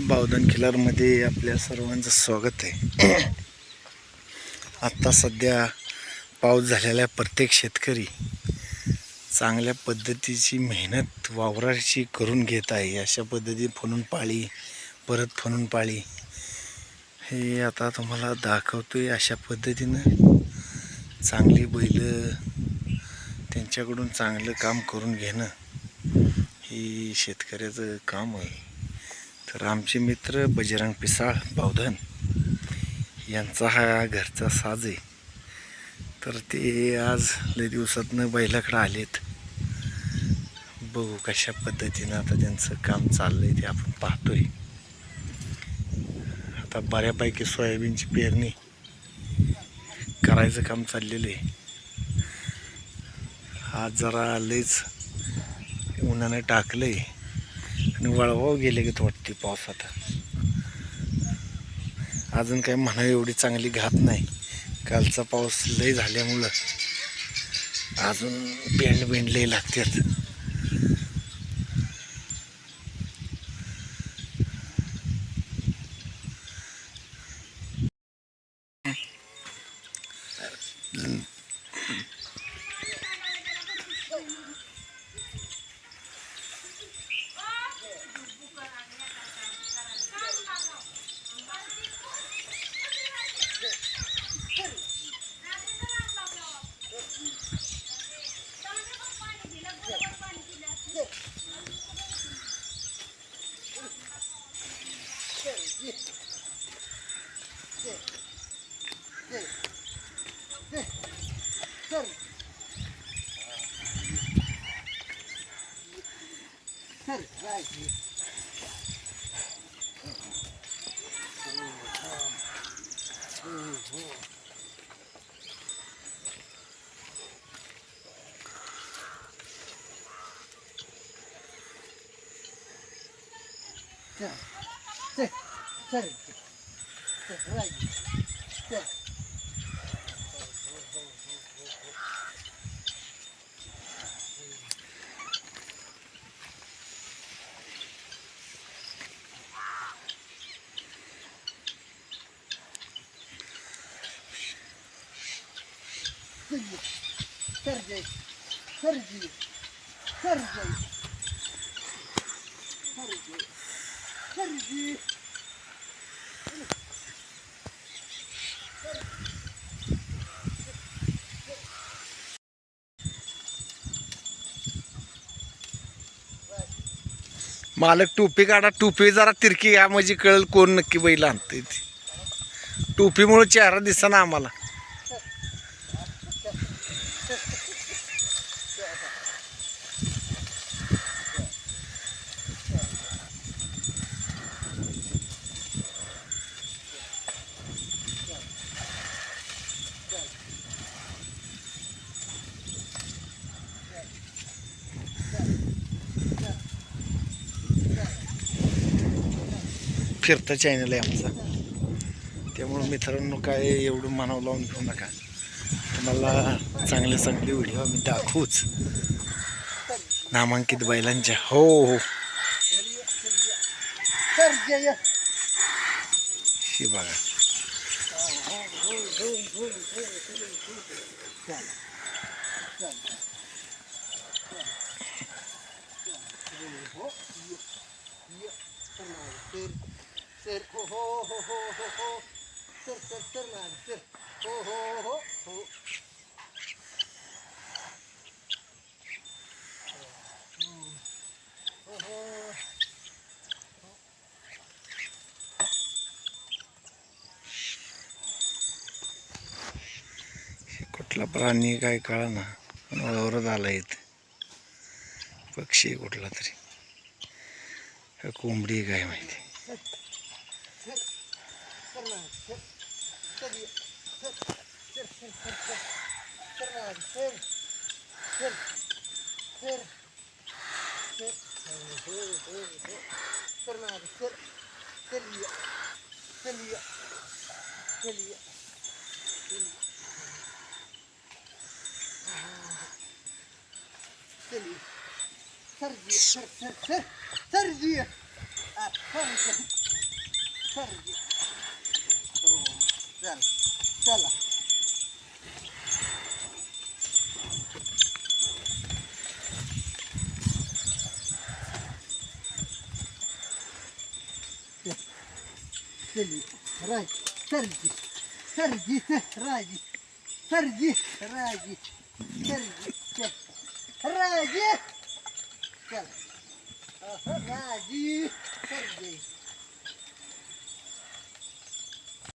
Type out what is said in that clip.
बावधन खिलारमध्ये आपल्या सर्वांचं स्वागत आहे. आत्ता सध्या पाऊस झालेला प्रत्येक शेतकरी चांगल्या पद्धतीची मेहनत वावराची करून घेत आहे. अशा पद्धतीने फुलून पाळी परत फुलून पाळी. हे आता तुम्हाला दाखवतो आहे अशा पद्धतीनं. चांगली बैल त्यांच्याकडून चांगलं काम करून घेणं ही शेतकऱ्याचं काम आहे. तर आमचे मित्र बजरंग पिसाळ बावधन यांचा हा घरचा साज आहे. तर ते आज लय दिवसातनं बैलाकडं आलेत. बघू कशा पद्धतीनं आता त्यांचं काम चाललंय ते आपण पाहतोय. आता बऱ्यापैकी सोयाबीनची पेरणी करायचं काम चाललेलं आहे. आज जरा लयच उन्हाने टाकलंय. आणि वळवाव गेले की वाटते पावसात. अजून काही म्हणा एवढी चांगली घात नाही. कालचा पाऊस लय झाल्यामुळं अजून बेंड बेंड लय लागतात. Right. Sergey, Sergey, Sergey, Sergey, Sergey. मालक टोपी काढा टोपी जरा तिरकी या म्हणजे कळेल कोण नक्की बैल आणते ती. टोपीमुळे चेहरा दिसना आम्हाला. फिरतं चॅनल आहे आमचं. त्यामुळं मित्रांनो काय एवढं मानव लावून घेऊ नका. तुम्हाला चांगले चांगले व्हिडिओ आम्ही दाखवूच. नामांकित बैलांच्या. हो हो. Sergey, ही बघा. हो हो हो हो कुठला प्राणी काय कळा ना पण ओरत आला इथे. पक्षी कुठला तरी. कोंबडी काय माहिती. селі. Серді, серді, серді. А, серді. Серді. Села, села. Селі, рай, серді. Серді, раді. Серді, раді. Серді. રાજી. રાજી